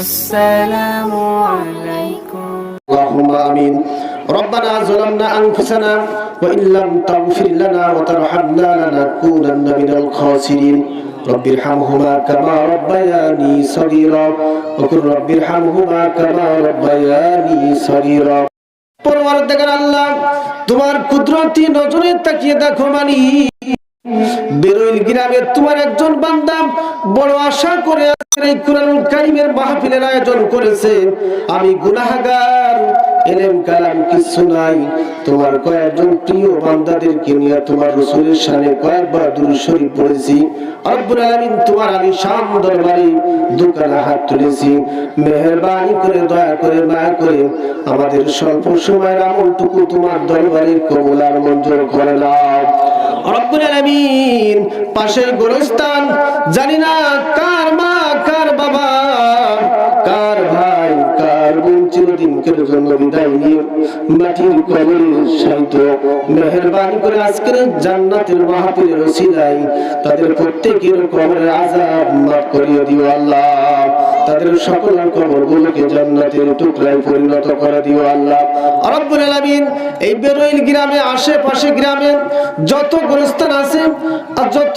السلام عليكم اللهم امين ربنا ظلمنا انفسنا وان لم تغفر لنا وترحمنا لنكونن من الخاسرين رب ارحمهما كما ربياني صغيرا وقل رب ارحمهما كما ربياني صغيرا পরওয়ারদিগার আল্লাহ তোমার কুদরতি নজরে তাকিয়ে দেখো মানি বেরোইল গ্রামের তোমার একজন বান্দা বড় আশা করে এই কোরআনুল কারিমের মাহফিলের আয়োজন করেছে। আমি গুনাহগার, এলেম কালাম কিছু নাই। তোমার কয়েকজন প্রিয় বান্দাদেরকে নিয়ে তোমার রসুলের সামনে কয়েকবার দূর শরীফ পড়েছি। রব্বুল আলামিন তোমার আমি শাম দরবারে হাত তুলেছি। মেহেরবানি করে, দয়া করে, মায়া করে আমাদের স্বল্প সময়ের আমলটুকু তোমার দরবারে কবুল আর মঞ্জুর করে নাও। আলামিন পাশের গোরস্থান, জানি না চিরদিনকের জন্য বিদায় নিয়ে মাটির কবরে শান্ত মেহেরবানি করে আজকের জান্নাতের মাহফিলের ওসিলাই তাদের প্রত্যেকের কবরের আযাব মাফ করিয়ে দিও আল্লাহ। তাদের সকল কবরগুলোকে জান্নাতের টুকরায় পরিণত করে দিও আল্লাহ। রব্বুল আলামিন এই বেরোইল গ্রামে, আশেপাশে গ্রামে যত গোরস্থান আছে আর যত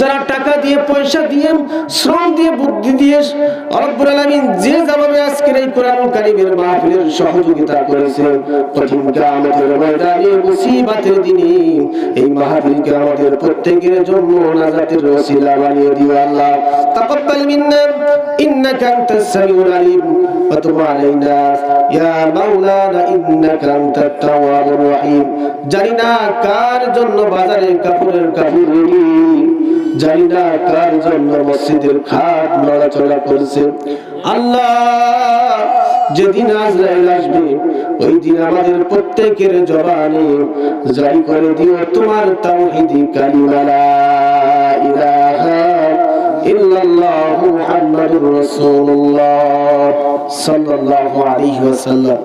যারা টাকা দিয়ে, পয়সা দিয়ে, শ্রম দিয়ে, বুদ্ধি দিয়ে, রব্বুল আলামিন যে যেভাবে আজকের এই কোরআন কারিমের মাহফিলের সহযোগিতা করেছে কঠিন কিয়ামতের ময়দানে, মুসিবতের দিনে এই মাহফিলকে আমাদের প্রত্যেকের জন্য নাজাতের ওসিলা বানিয়ে দিও আল্লাহ। তাকাব্বাল মিন্না, ইন্নাকা আনতাস সামিউল আলিম, ওয়া তুব আলাইনা, ইয়া মাওলানা, ইন্নাকা আনতাত তাওয়াবুর রহিম। জানি না কার জন্য বাজারে কাপড়ের কাপড় রেডি। জানি না কার জন্য মসজিদের খাট নড়াচড়া করছে। আল্লাহ, যেদিন আজরাইল আসবে, ওই দিন আমাদের প্রত্যেকের জবানে জারি করে দিও তোমার তাওহীদি কালিমা। লা ইলাহা ইল্লাল্লাহু মুহাম্মাদুর রাসূলুল্লাহ সাল্লাল্লাহু আলাইহি ওয়াসাল্লাম।